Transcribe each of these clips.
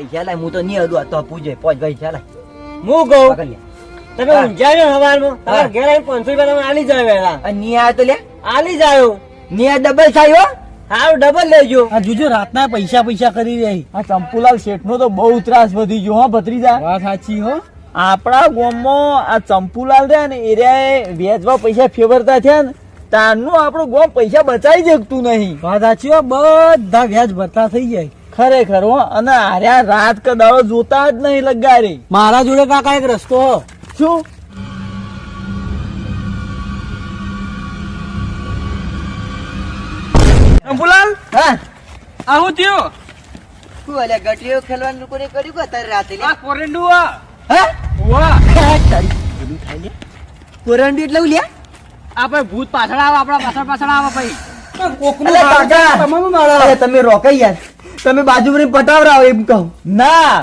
પૈસા લાય હું તો નહીં અડું તો પૂજે પોચ પૈસા લાય હું કહું? તમે હા. ઊંઝા ને હવારમાં હા. તમારા ઘેર આવીને પાંચસો રૂપિયા તમે આલી જાય વેલા નહીં આયો તો લે. આલી જાયો નહીં ડબલ થાય હો. હારું ડબલ લેજો આ જોજો રાતના પૈસા પૈસા કરી રહી આ ચંપુલાલ શેઠ નો તો બહુ ત્રાસ વધી ગયો હો ભત્રીજા. વાત સાચી હો. આપણા ગામમાં આ ચંપુલાલ રહ્યા ને એરિયાએ વેચવા પૈસા ફેવરતા થયા ને તારનું આપણું ગામ પૈસા બચાવી શકતું નહીં. વાત સાચી હો. બધા વ્યાજ ભરતા થઈ જાય. ખરેખર હો અને આર્યા રાત કે દાડો જોતા જ નહીં લગારી. મારા જોડે કાકા એક રસ્તો શું? અંબુલાલ હા? આવું થયું? તું અલ્યા ગટરીઓ ખેલવાનું લોકોને કર્યું કે અત્યારે રાતે આ કોરેન્ડુ હે? વાહ તારી થાય લે કોરંડી એટલે ઉલ્યા આપણે ભૂત પાછળ આવે આપણા પાછળ પાછળ આવે ભાઈ. કોકનું તમે રોકાઈ યાર તમે બાજુ માં પટાવરાવો એમ કહું. ના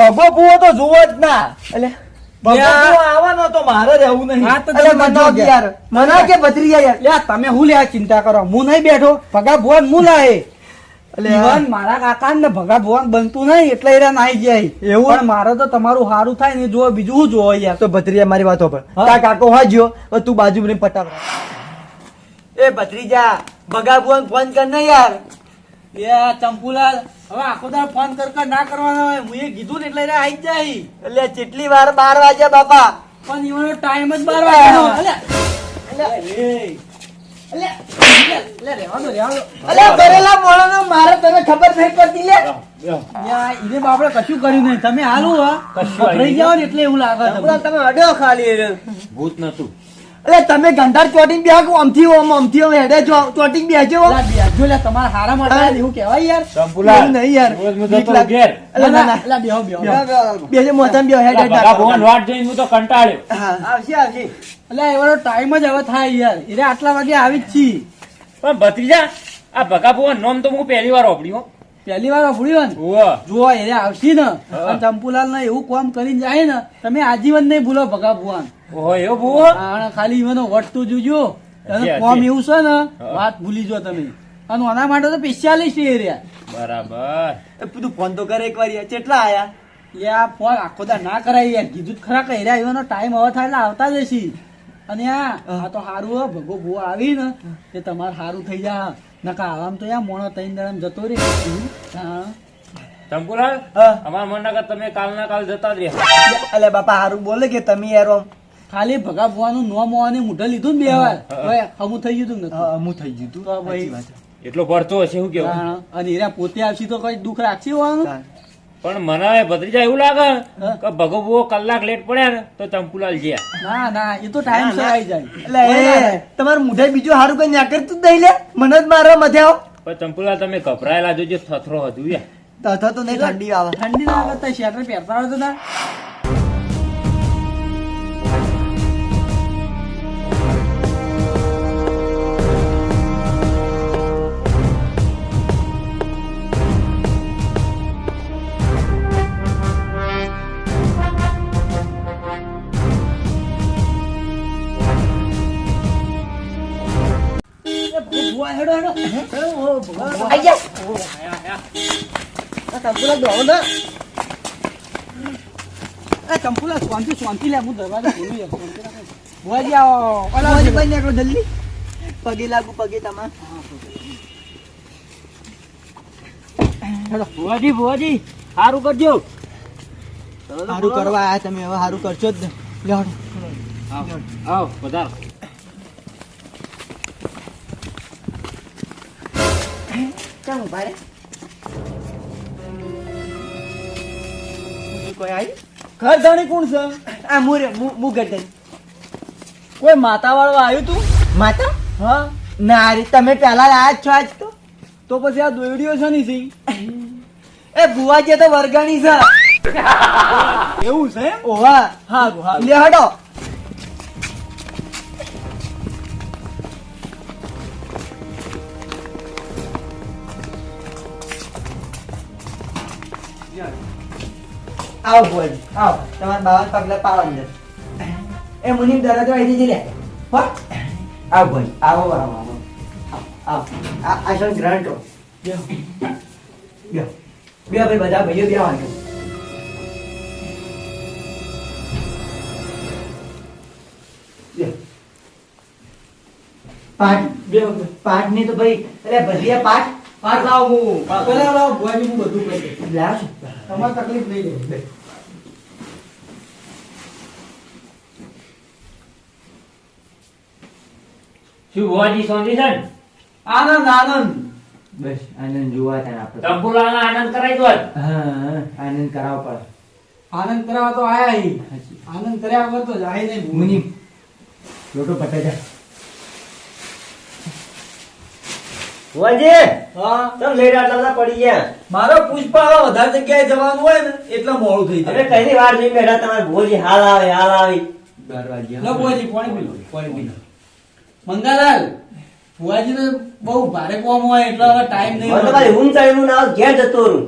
ભગો ભૂવો તો જુઓ જ ના. અલ્યા ભગો યા. ભૂવો આવવાનો તો મારે રહેવું નહીં. અલ્યા કે યાર. મનાવ કે ભત્રીજા યાર. તમે હું લ્યા ચિંતા કરો? હું નહીં બેઠો. ભગા ભુવન હું લાય? જીવન મારા કાકા ને ભગા ભુવન બનતું નહીં એટલે એરા નાઈ જાય. એવું? પણ મારે તો તમારું સારું થાય ને જો બીજું શું જોવો યાર. તો ભત્રીજા મારી વાતો પર. હા. તા કાકો હા તું બાજુ માં પટાવરા એ ભત્રીજા ભગા ભુવન ફોન કર ને યાર. એ ચંપુલાલ હવે આખો દાડો ફોન કર કર ના કરવાનો હોય. હું એ કીધું ને એટલે એરા આઈ જાય. અલ્યા કેટલી વાર બાર વાગ્યા બાપા. પણ એવાનો ટાઈમ જ બાર વાગ્યાનો. અલ્યા અલ્યા એ. અલ્યા અલ્યા, રહેવા દો, રહેવા દો. અલ્યા ભરેલા મોણાનો મારે તને ખબર નહીં પડતી લે. યા, બાપડે કશું કર્યું નહીં. તમે હાલુ હા? પકડાઈ જાઓ ને એટલે એવું લાગે તમે અડ્યો ખાલી ભૂત નતું. અલ્યા તમે ગંધાર ચોટીને બે કે આમથી ઓમ આમથી ઓમ હેડે ચોટીને બેહજો. અલા, બેસજો લે, તમારા હારા માટે હા. એવું કહેવાય યાર. એવું નહીં યાર. રોજ હું બીક જતો ઘેર. અલ્યા, ના, ના. અલા, બેહો, બેહો. બેહજો, મોઢામાં બેહો, હેડ, હેડ, ભગા હેડ. ભુવન વાટ જોઈને હું તો કંટાળ્યો. હા, આવશે આવશે. અલા, એવાનો ટાઈમ જ હવે થાય યાર. એટલે આટલા વાગે આવી જ છી. પણ ભત્રીજા આ ભગા ભગવાન નોમ તો હું પહેલી વાર ઓપડ્યો પહેલી વાર અફડ્યું ને? જો એ આવશે ને. ચંપુલાલ ને એવું કામ કરીને જાય ને તમે આજીવન નહીં ભૂલો ભગા ભુવાન. એવો ભૂવો. આ ખાલી મને વટતું જોજો અને કોમ એવું છે ને વાત ભૂલી જો તમે. અને આના માટે તો સ્પેશિયાલિસ્ટ એરિયા બરાબર. એ બધું ફોન તો કરે એકવાર યાર. કેટલા આયા? યા ફોન આખો દા ના કરાય યાર. કીધું જ ખરા કહી રહ્યા એનો ટાઈમ હવે થાય એટલે આવતા જ હશી અને આ આ તો હારું હો ભગો ભૂવો આવી ને તે તમારે હારું થઈ જા. નકા આવામ તો યા મોણો તઈને દડમ જતો રે હા. ચંપુલાલ હા. અમારા મન તમે તમે કાલના કાલ જતા જ રહ્યા. અલે બાપા હારું બોલે કે તમે યાર ખાલી ભગા ભુવાનું નોમ હોવાની મુઢે લીધું ને બે વાર. હવે હમું થઈ ગયું તું ને હા, થઈ ગયું તો. ભાઈ. એટલો ભરતો હશે શું કેવું અને એના પોતે આવશે તો કઈ દુઃખ રાખશે હોવાનું? પણ મને ભત્રીજા એવું લાગે કે ભગવો કલાક લેટ પડ્યા ને તો ચંપુલાલ જ્યાં. ના ના એ તો ટાઈમ સર આવી જાય. એટલે એ તમારું મુઢે બીજું સારું કઈ ના કરતું દઈ લે. મને જ મારવા મધે આવો. પણ ચંપુલાલ તમે ગભરાયેલા જોજો થથરો હતું યાર તથા તો નહીં ઠંડી આવે. ઠંડી ના કરતા શેટર પહેરતા હોય તો ના. સંપૂર્ણ દોડો ને. એ ચંપુલા શાંતિ શાંતિ લે હું દરવાજો ખોલું યાર શાંતિ રાખો. ભુવાજી આવો ઓલા ઓલી બાજુ નીકળો જલ્દી પગે લાગુ પગે તમારે ભુવાજી ભુવાજી સારું કરજો સારું કરવા આયા તમે હવે સારું કરશો જ ને લ્યો હેડો. આવો વધારો ચાલો ઊભા કોઈ આવી ઘર ધણી કોણ છે? આ મુરે મું- મું કોઈ માતા વાળો આવ્યું તું? માતા? હા. ના રે તમે પેલા આયા છો આજ તો. તો પછી આ દોયડીઓ છે? ની સી એ બુવાજી તો વર્ગાણી છે. એવું છે? ઓવા હા હારું લે હડો આવો બોલ આવો. તમારા બાવન પગલા પાવ અંદર એ મુનિમ દરવાજો આવી દીધી લે. હો? આવો બોલ આવો આવો આવો. આવો આ આ ગ્રહણ કરો? બે ભાઈ, બધા ભાઈઓ બે વાગ્યો પાઠ પાઠ નહીં તો ભાઈ, અરે ભજીયા પાઠ લાવો હું. પેલા લાવ ભુવાજી હું બધું કરી. તમારે તકલીફ નહીં શું ભુવાજી સોંધી છે આનંદ આનંદ. બસ આનંદ જોવા થાય આપણે. ચંપુલાલનો આનંદ કરાવી દો જ. હા હા, આનંદ કરાવવો પડે આનંદ કરાવવા તો આયા હી. આનંદ કર્યા વગર તો જાય નહીં મુનિ લોટો પટાઈ ભુવાજી હા? આટલા પડી ગયા? મારો પુષ્પા વધારે જગ્યાએ જવાનું હોય ને એટલે મોડું થઈ જાય. કઈની વાર નહીં બેઠા તમારે ભુવાજી હાલ આવે હાલ આવી. લો ભુવાજી પાણી પી લો પાણી પી લો મંગાલાલ ભુવાજી ને બહુ ભારે કોમ હોય એટલે હવે ટાઈમ નહીં મળતો. તમારી ઊંઘ ચડીનું ના ઘેર જતો રહું.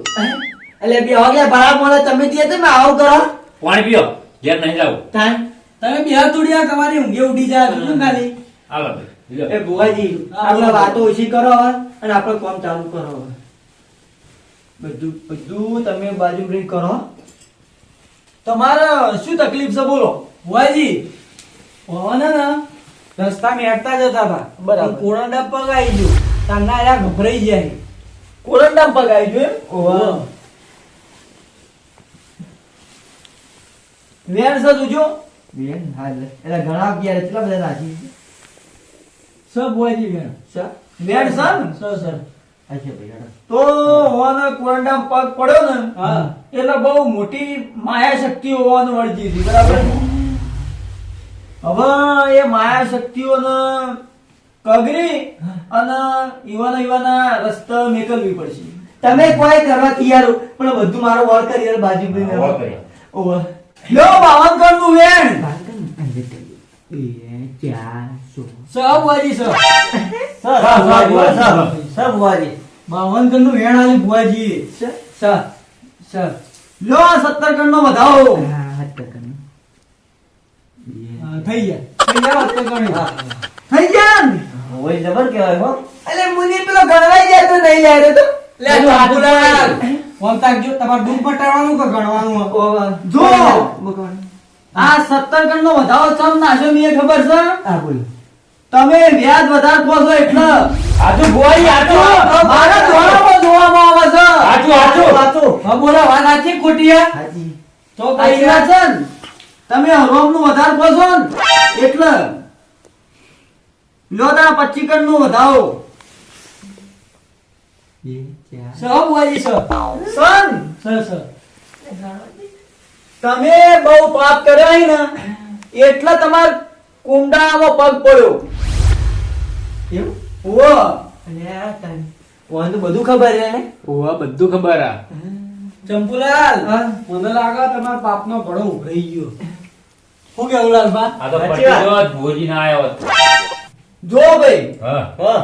એટલે બે વાગે ભાડા મળે તમે જે તમે આવું કરો પાણી પીઓ ઘેર નહીં જાવ તાન તમે બિહાર તોડ્યા તમારી ઊંઘે ઉડી જાય ખાલી? હાલો ભાઈ. એ ભુવાજી આપણે વાતો ઓછી કરો અને આપણે કામ ચાલુ કરો બધું બધું તમે બાજુ બ્રેક કરો તમારે શું તકલીફ છે બોલો? ભુવાજી પવન ને રસ્તા હેડતા જતા હતા. બરાબર. કોરંડા પગ આવી ગયો. તારના આયા ગભરાઈ જાય કોરંડા પગ આવી ગયો એમ? ઓવા. વેર છે જોજો વેર હાલ. એટલે ઘણા અગિયાર કેટલા બધા નાખી સબ વાજી મેડ સર? મેડ સર. સર. તો હોવાના પગ પડ્યો ને એટલે બહુ મોટી માયા હોવાનું વળગી હતી બરાબર? હવે એ માયા કગરી અને ઈવાના ઈવાના રસ્તા મેકલવી પડશે. તમે કોઈ કરવા તૈયાર પણ બધું મારો વોર કરી યાર બાજુ ભાઈ. ઓવા લો બાવન વેણ. બાવન સબવાજી સર. સબવાજી સર સબવાજી બાવન કણનું વેણ આલી બુવાજી સર? સર લો 70 કણ નો વધાવો. હા 70 કણ થઈ ગયા. થઈ ગયા 70 કણ થઈ ગયા ઓય જબર કેવાય હો. એટલે મુની પેલો ગણવાઈ જાય તો નહીં જાય તો? લે તો આબુલાલ ફોન તાકજો તમાર દુખ મટાડવાનું કે ગણવાનું? જો. આ 70 કણ નો વધાવો ચમ નાશો મીએ ખબર છે? હા બોલ. તમે વ્યાજ વધારે કહો છો એટલે. આજુ ભુવાજી, આજુ મારા ધોરણમાં જોવામાં આવે છે. આજુ આજુ આજુ હા, બોલો વાત સાચી કે ખોટી હે? હાજી. તો કઈ છે તમે હરોમનું? વધારે. કહો છો એટલે લો તારા પચી નું વધાવો સન સર સર તમે બહુ પાપ કર્યા ને એટલે તમાર કુંડામાં પગ પડ્યો. એવું અને આ તારી ઓને તો બધું ખબર છે ને ઓવા, બધું ખબર આ. ચંપુલાલ! મને લાગે તમારા પાપનો ઘણો ઉભરાઈ ગયો. શું કેવું લાલબા આ તો સાચી પટી વાત. ગયો જ, ભુવાજી ના આવ્યો જો ભાઈ. હા. હા.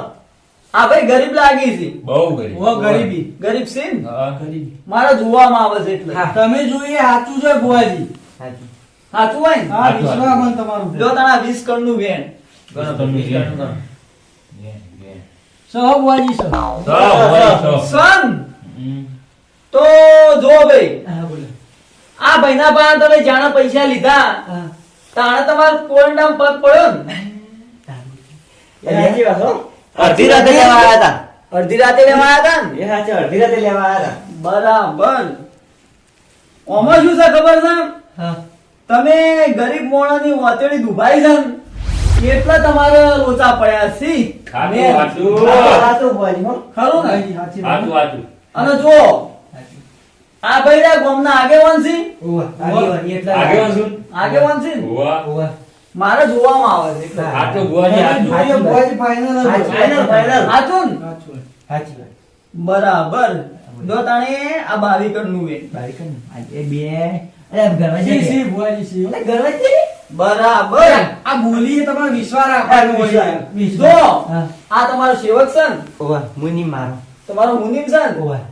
આ ભાઈ ગરીબ લાગી છે. બહુ ગરીબ. ઓ ગરીબી. ગરીબ છે ને? હા. ગરીબી. મારે જોવામાં આવે છે એટલે. તમે જોઈએ સાચું છે બુઆજી હાજી સાચું હોય ને? હા, વિશ્વાસમાં તમારું જો તારા 20 કણનું વેણ. ગણો તમે વેણ. સહ બુઆજી સહ સો, ભુવાજી, સન તો જો ભાઈ હા બોલે. આ ભાઈના પાસે તમે જાણે પૈસા લીધા તાણે તમાર કોણ નામ પગ પડ્યો ને. અડધી રાતે લેવા આવ્યા હતા. અડધી રાતે લેવા આવ્યા હતા એ સાચે અડધી રાતે લેવા આવ્યા હતા. બરાબર. ઓમાં શું છે ખબર છે? તમે ગરીબ મોણાની વાતેડી દુભાઈ છે ને એટલા તમારે લોચા પડ્યા છે? ખરું ને? હાચું, હાચું. અને જો આ ભાઈડા ગામના આગેવાન છે? આગેવાન છે ને? મારે જોવામાં આવે છે. ફાઇનલ ફાઇનલ હાચી. બરાબર. જો તાણે આ બાવી નું. બારીક ને. એ બે. અરે ગરવાજી સી, સી, ભુવાજી, બરાબર. આ બોલી તમારે વિશ્વાસ રાખવાનો હોય. જો આ તમારો સેવક છે ને? ઓવા મુનિ મારો. તમારો મુનિમ છે ને? ઓવા.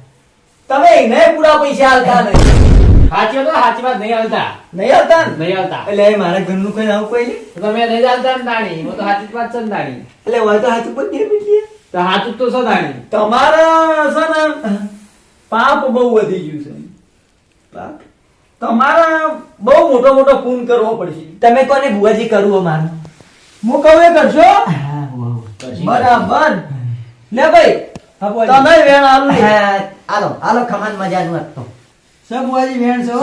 તમે એને પૂરા પૈસા આલતા નહીં. સાચી વાત સાચી વાત નહીં આલતા નહીં આલતા નહીં આલતા એટલે એ મારા ઘરનું કોઈ આવું કોઈ નહીં તમે નહીં આલતા ને દાણી. હું તો સાચી વાત છે ને દાણી. એટલે હોય તો હાચું પણ નહીં બીજી તો સાચું તો છે દાણી. તમારા છે ને પાપ બહુ વધી ગયું છે. પાપ? તમારા બહુ મોટો મોટો ફોન કરવો પડશે. તમે કોને બુવાજી કરવું મારો હું કહું એ કરશો? બરાબર. લે ભાઈ તમે વેણ આલું. આલો આલો ખમાન મજા નું હતો સબ બુવાજી વેણ છો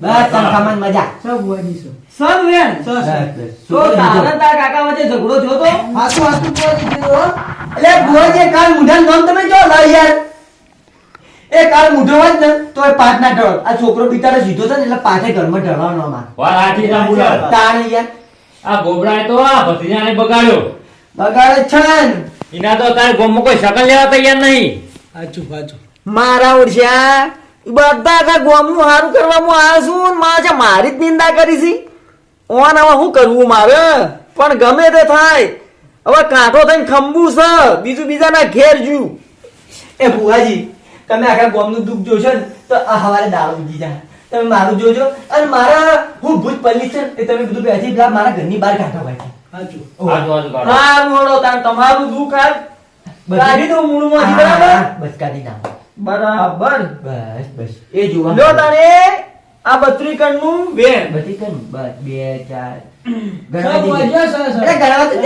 બસ તમ ખમાન મજા. સબ બુવાજી છો. સબ વેણ. તો તારા તા કાકા વચ્ચે ઝઘડો થયો તો? હાથું હાથું બુઆજી કીધું એટલે બુવાજી કાલ મુઢાન નામ તમે જો લા યાર. એ કાલ મુઢો હોય ને તો એ પાંચ ના ઢળ. આ છોકરો બિચારો સીધો છે ને એટલે પાઠે ઘરમાં ઢળવાનો અમાર. તાણ યાર આ ગોબરાએ તો આ ભત્રીજાને બગાડ્યો. બગાડે છે એના તો તારે ગોમમાં કોઈ શકલ લેવા તૈયાર નહીં. મારા ઓળશ્યા બધા આખા ગામનું હારું કરવામાં આવ્યો છું ને છે મારી જ નિંદા કરી છે. ઓન હવે શું કરવું મારે? પણ ગમે તે થાય. હવે કાંઠો થઈને ખંભું છે બીજું બીજાના ઘેર જુ એ ભુવાજી તમે આખા ગોમનું દુઃખ જોશો ને તો આ હવારે દાળ ઉગી જાય તમે મારું જોજો. અને મારા હું ભૂત પલ્લી છે એ તમે બધું બેસી પેલા મારા ઘરની બહાર કાઢો ભાઈ. હા મોડો તાણ તમારું દુઃખ આ કાઢી દો મૂળમાંથી બરાબર? બસ કાઢી નાખો. બરાબર. બસ બસ. એ જોવા લ્યો તારે આ બત્રીકણનું નું બધી કરું બસ બે ચાર. ગણવા ગણવા તો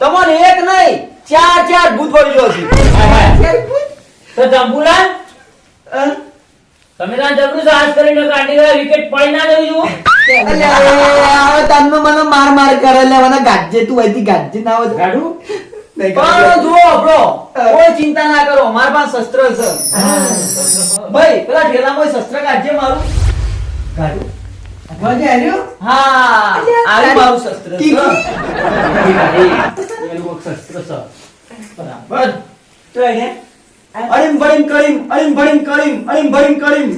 તમને એક નહીં ચાર ચાર ભૂત ગયો છે. તો તમે ત્યાં જબરું સાહસ કરીને કાઢી ગયા વિકેટ પડી ના જુઓ હવે તમને મને માર માર કરે લે મને ગાજે તું અહીંથી ગાજે ના હોય. નહીં પણ જુઓ આપણો કોઈ ચિંતા ના કરો મારા પાસે શસ્ત્ર છે. ભાઈ પેલા ઠેલામાં શસ્ત્ર કાઢજે મારું? કાઢું. હા આવું મારું શસ્ત્ર છે એનું કોક શસ્ત્ર બરાબર. તો એને? અડીમ ભડીમ કરીમ અડીમ ભડીમ કરીમ અડીમ ભડીમ કરીમ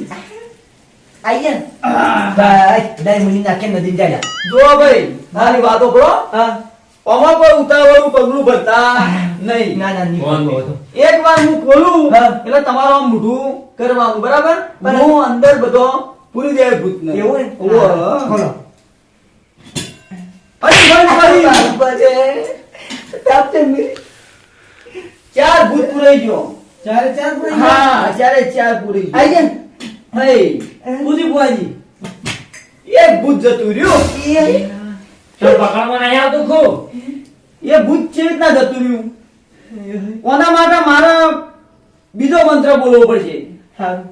આઈ ગયા ને? મુની નાખે નદી જાય જો ભાઈ મારી વાતો કરો. કોઈ ઉતાવળું પગલું ભરતા નહીં. ના ના નહીં. એક વાર હું ખોલું. એટલે તમારું આમ મોઢું કરવાનું બરાબર. હું અંદર બધો પૂરી દે ભૂતને. ને? એવું મેરી. ચાર ભૂત પુરાઈ ગયો. ચારે ચાર પૂરી હા ચારે ચાર પૂરી ગયો. આઈ ગયા હે પૂરી બુઆજી. એક ભૂત જતું રહ્યું. એ તો પકડમાં નહીં આવતું ખો એ ભૂત છે રીતના જતું રહ્યું? કોના માટે મારા બીજો મંત્ર બોલવો પડશે. સારું.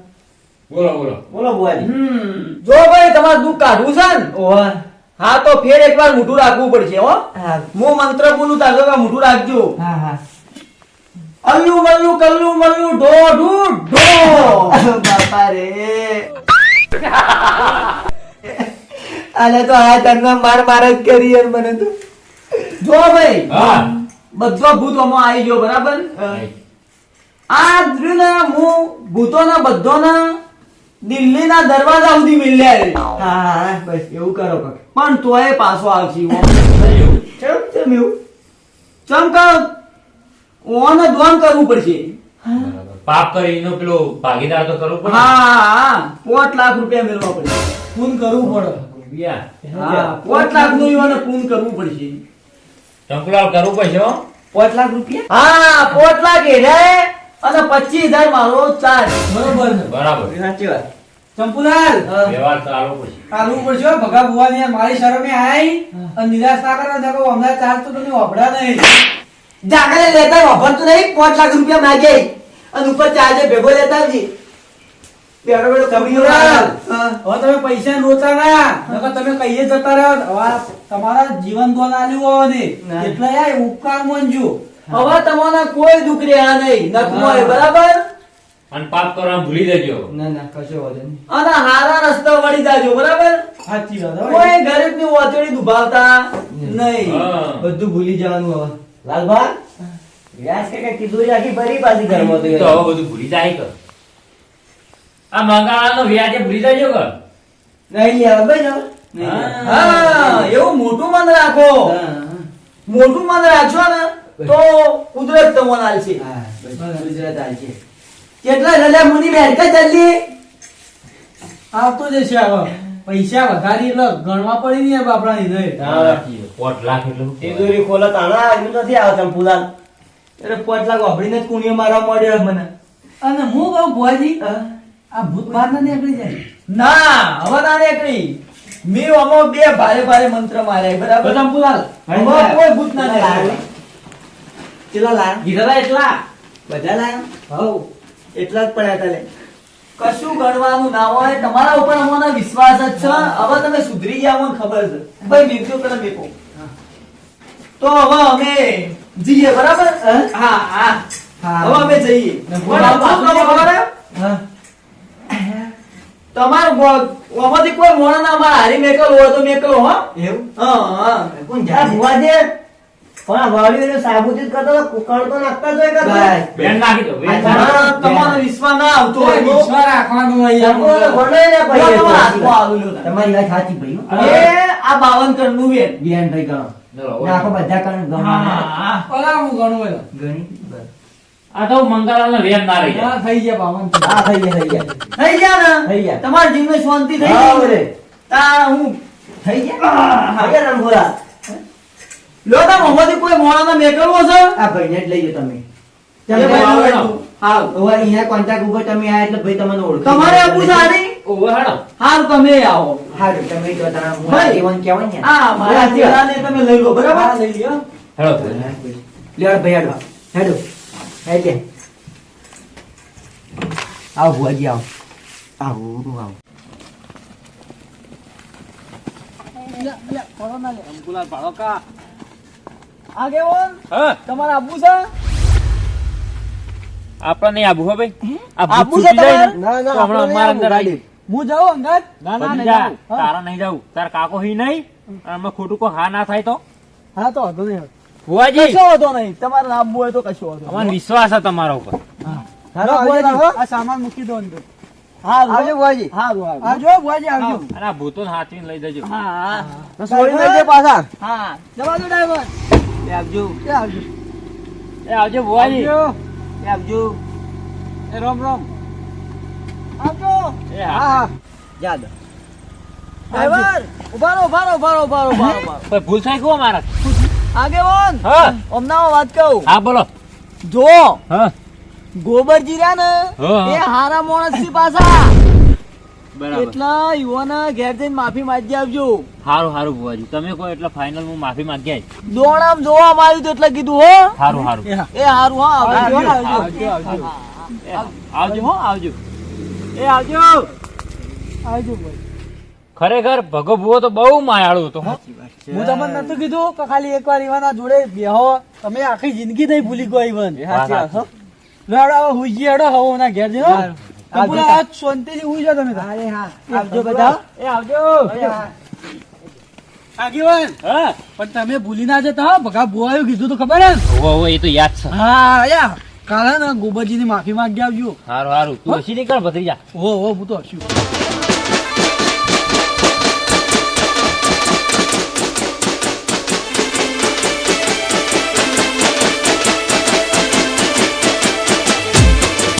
બોલો બોલો. બોલો બુઆજી હમ. જો ભાઈ તમારે દુઃખ કાઢવું છે ને? ઓહ. હા તો ફેર એકવાર મોઢું રાખવું પડશે હો. હા. મંત્ર બોલું તાજો કે મોઢું રાખજો. હા હા. અલ્લુ મલ્લુ કલ્લુ મલ્લુ ઢો ઢુ ઢો. બાપા રે. આને તો આ તરના માર માર જ કરી યાર મને તો. જો ભાઈ હા. બધો ભૂતોમાં આવી ગયો બરાબર? આ દ્રુના ને હું ભૂતોના બધોના દિલ્હીના દરવાજા સુધી મિલ્યા હા હા બસ એવું કરો કાક પણ તોય પાછો આવશે ચમ ચમ એવું? ચમકા ઓન દ્વાન કરવું પડશે. પાપ કરીને પેલો ભાગીદાર તો કરવું પડે. હા હા પાંચ લાખ રૂપિયા મેળવવા પડશે. પૂન કરવું પડે. હા પાંચ લાખનું ઈવોને પૂન કરવું પડશે. ચંપુલાલ કરવું પડશે પોત પાંચ લાખ રૂપિયા? હા પોત લાખ એને અને પચીસ હજાર મારો ચાર્જ. બરોબર બરાબર. સાચી વાત. ચંપુલાલ વ્યવહાર ચાલુ પડશે ચાલુ પડશે ભગા ભુવાની યાર મારી શરમે આઈ અને નિરાશ ના કરો નકર હમણાં ચાર્જ તો તમે વાપરા નહીં. જાગરે લેતા વાપરતું નહીં પાંચ લાખ રૂપિયા માગે. અને ઉપર ચાર્જે ભેગો લેતા જી બેડો બેડો ચંપુલાલ. હવે તમે પૈસા નોતા ના તમે કહીએ જતા રહ્યો. તમારા જીવન દોન આલ્યું હોય ના. એટલે યાર ઉપકાર માનજો હવે તમને કોઈ દુઃખ રહ્યા નહીં. નખમોય બરાબર? અને પાપ કરવાનું ભૂલી જજો. ના ના કશો વાંધો નહીં. અને હારા રસ્તા વળી જાજો બરાબર? સાચી વાત કોઈ ગરીબની ઓચડી દુભાવતા નહીં. બધું ભૂલી જવાનું હવે. લાલભા વ્યાસ કાકા કીધું છે ફરી પાછી ઘરમાં તો તો હવે બધું ભૂલી જાય કર આ મંગાળાનો વ્યાજે ભૂલી જજો કર નહીં ભાઈ. હા. એવું મોટું મન રાખો. મોટું મન રાખજો ને તો કુદરત તમને આલશે કુદરત આલશે કેટલા રજા મુની બેઠકા જલ્દી આવતો જશે હવે પૈસા વધારી એટલે ગણવા પડી નહીં બાપડા ની પોટ લાખ એટલે? તિજોરી ખોલે તાણા એનું નથી આવતા પુલાલ એટલે પોટ લાખ વાપરીને જ કુણીઓ મારવા મળ્યો મને. અને હું કહું ભોજી આ ભૂત બહાર ના નીકળી જાય. ના હવે ના નીકળી. મેં આમાં બે ભારે ભારે મંત્ર માર્યા બરાબર? પુલાલ કોઈ ભૂત ના નીકળે કેટલા લાયા? તા એટલા. બધા લાયા? હવ એટલા જ પડ્યા તા લે કશું ગણવાનું ના હોય તમારા ઉપર અમને વિશ્વાસ જ છે. હવે તમે સુધરી ગયા મને ખબર છે. ભાઈ મેકજો પેલા મેકો તો હવે અમે જઈએ બરાબર? હા. હા હવે અમે જઈએ. કરો? તમારું કોઈ મોણા ના અમારા હારી મેકલ હોય તો મેકલો હો. એવું? હા હા. કોણ જાય ભુવાજી પણ વાળીઓને સાબુતી કરતો કુકણ તો નાખતા. બેન નાખી દો. તમારો તમારો વિશ્વાસ ના આવતો હોય. વિશ્વાસ રાખવાનું નહીં ચંપુલાલ ને ભાઈ તમારા હાથમાં આવેલું છે. તમારી વાત સાચી ભાઈ એ આ બાવન કરોડનું વેન વિહાનભાઈ ગણો. ચલો, બધા કણ ગણવાના. પલા હું ગણું ગણી? આ તો મંગળવારનો વેર ના રહી થઈ ગયા બાવન હા થઈ ગયા થઈ ગયા. થઈ ગયા ને? થઈ ગયા. તમારા જીવને શાંતિ થઈ ગઈ. તા હું? થઈ ગયા? થઈ ગયા. લો તા મોમાંથી કોઈ મોણાના મેકલવો છે આ ભાઈને જ લઈ તમે ચાલો તમે ભાઈ, આવો. હા હવે અહીંયા કોન્ટેક્ટ ઉપર તમે આયા એટલે ભાઈ તમને ઓળખ તમારે આપવું છે આની? ઓવે હેડો. હાલ તમે આવો હારું, તમે જો તારા મોઢા જીવન કહેવાય ને. હા મારા ચેલાને તમે લઈ લો બરાબર લઈ લ્યો હેડો. લ્યો ભાઈ હેડો. હેડો. હેડે. આવો ભુવાજી આવો આવો આવો આગેવાન હા, તમારે આપવું છે? આપણા નહીં આબુ હો ભાઈ. આબુ છે ને, તમારે? ના, હમણાં અમારા અંદર આવું. હું જાઉં અંગત? ના ના નહીં જાઉં. તારા નહીં જાઉં. તાર કાકો હી નહીં. અને અમે ખોટું કો હા ના થાય તો? હા તો હતો નહીં. ભુવાજી. કશો હતો નહીં. તમારે આબુ હોય તો કશો હતો અમારો વિશ્વાસ છે તમારા ઉપર. આ સામાન મૂકી દો અંદર. હા આવજો ભુવાજી. હારું હારું. આવજો ભુવાજી આવજો. અને આ ભૂતો હાથવીને લઈ જજો. હા હા. છોડી દેજે પાછા. હા. જવા દો ડ્રાઈવર. એ આવજો. એ આવજો. એ આવજો ભુવાજી. એ આવજો. એ રામ રામ. આવજો. એ હા. હા ડ્રાઈવર ઊભા રહો ઊભા રહો ઊભા રહો ઊભા રહો ઊભા રહો, ઊભા રહો કોઈ ભૂલ થાય કહો મારા? આગેવાન હા. હમણાં વાત કહું. હા બોલો. જો હા. ગોબરજી રહ્યા ને એ હારા માણસથી પાછા. એટલા યુવાના ઘેર જઈને માફી માંગી આવજો. સારું સારું ભુવાજી. તમે કહો એટલે ફાઇનલ હું માફી માંગી આવી દોણામ જોવા આવ્યું તો એટલે કીધું હો. સારું સારું એ હારું હા આવજો આવજો, આવજો. આવજો, એ, આવજો હો આવજો. એ આવજો. આવજો ખરેખર ભગો ભુવો તો બહુ માયાળું હતો હું. તમને નતું કીધું કે ખાલી એકવાર ઈવાના જોડે બેહો. તમે આખી જિંદગી થઈ ભૂલી ગયો ઈવન. સાચી વાત, હો. જી હેડો હવે ઓના ઘેર જઈને હારું. શાંતિથી જાઓ તમે તાર. આવજો બધા. એ આવજો. આગેવાન. હા. પણ તમે ભૂલી ના જતા હો ભગા ભુવાયું કીધું તો ખબર હે એ તો યાદ છે. હા કાલે ને ગોબરજી ની માફી માંગી આવજો. સારું સારું તું હસી નીકળ ભત્રીજા. ઓ ઓ હું તો હસ્યું